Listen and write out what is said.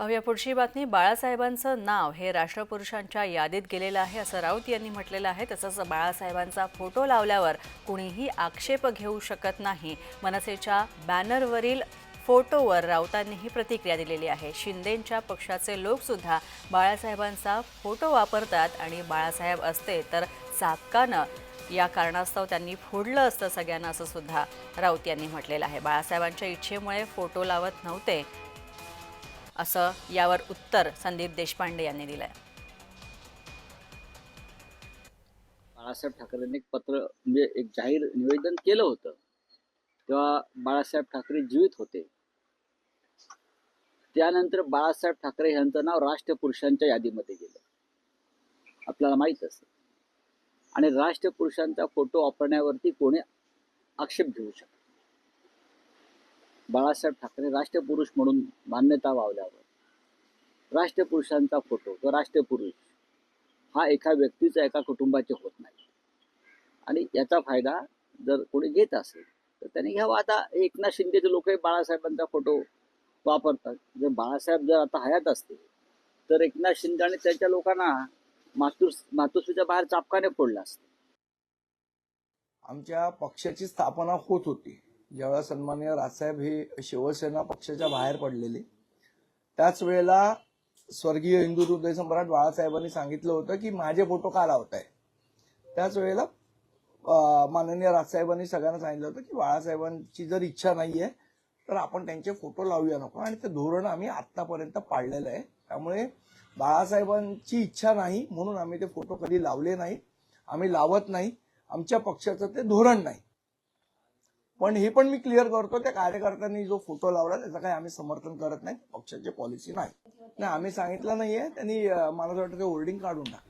पाहूया पुढची बातमी. बाळासाहेबांचं नाव हे राष्ट्रपुरुषांच्या यादीत गेलेलं आहे असं राऊत यांनी म्हटलेलं आहे. तसंच बाळासाहेबांचा फोटो लावल्यावर कुणीही आक्षेप घेऊ शकत नाही. मनसेच्या बॅनरवरील फोटोवर राऊतांनीही प्रतिक्रिया दिलेली आहे. शिंदेंच्या पक्षाचे लोकसुद्धा बाळासाहेबांचा फोटो वापरतात आणि बाळासाहेब असते तर चाकानं या कारणास्तव त्यांनी फोडलं असतं सगळ्यांना असं सुद्धा राऊत यांनी म्हटलेलं आहे. बाळासाहेबांच्या इच्छेमुळे फोटो लावत नव्हते. असं यावर उत्तर संदीप देशपांडे यांनी दिलंय. बाळासाहेब ठाकरेंनी एक पत्र म्हणजे एक जाहीर निवेदन केलं होतं. तेव्हा बाळासाहेब ठाकरे जीवित होते. त्यानंतर बाळासाहेब ठाकरे यांचं नाव राष्ट्रपुरुषांच्या यादीमध्ये गेलं. आपल्याला माहीत असतं आणि राष्ट्रपुरुषांचा फोटो वापरण्यावरती कोणी आक्षेप घेऊ शकत बाळासाहेब ठाकरे राष्ट्रपुरुष म्हणून मान्यता वावल्यावर राष्ट्रपुरुषांचा फोटो तो राष्ट्रपुरुष हा एका व्यक्तीचा एका कुटुंबाचे होत नाही. आणि याचा फायदा जर कोणी घेत असेल तर त्यांनी घ्यावा. आता एकनाथ शिंदेचे लोकही बाळासाहेबांचा फोटो वापरतात. जर बाळासाहेब जर आता हयात असते तर एकनाथ शिंदे आणि त्यांच्या लोकांना मातृ मातुश्रीच्या बाहेर चापकाने फोडला असतं. आमच्या पक्षाची स्थापना होत होती. ज्यावेळेला सन्माननीय राजसाहेब हे शिवसेना पक्षाच्या बाहेर पडलेले. त्याच वेळेला स्वर्गीय हिंदू हृदय सम्राट बाळासाहेबांनी सांगितलं होतं की माझे फोटो का लावत आहे त्याच वेळेला माननीय राजसाहेबांनी सगळ्यांना सांगितलं होतं की बाळासाहेबांची जर इच्छा नाही आहे तर आपण त्यांचे फोटो लावूया नको. आणि ते धोरण आम्ही आतापर्यंत पाळलेलं आहे. त्यामुळे बाळासाहेबांची इच्छा नाही म्हणून आम्ही ते फोटो कधी लावले नाही आम्ही लावत नाही. आमच्या पक्षाचं ते धोरण नाही. पण हे पण मी क्लिअर करतो त्या कार्यकर्त्यांनी जो फोटो लावला त्याचं काही आम्ही समर्थन करत नाही पक्षाची पॉलिसी नाही. नाही आम्ही सांगितलं नाहीये त्यांनी मला असं वाटतं ते होर्डिंग काढून टाक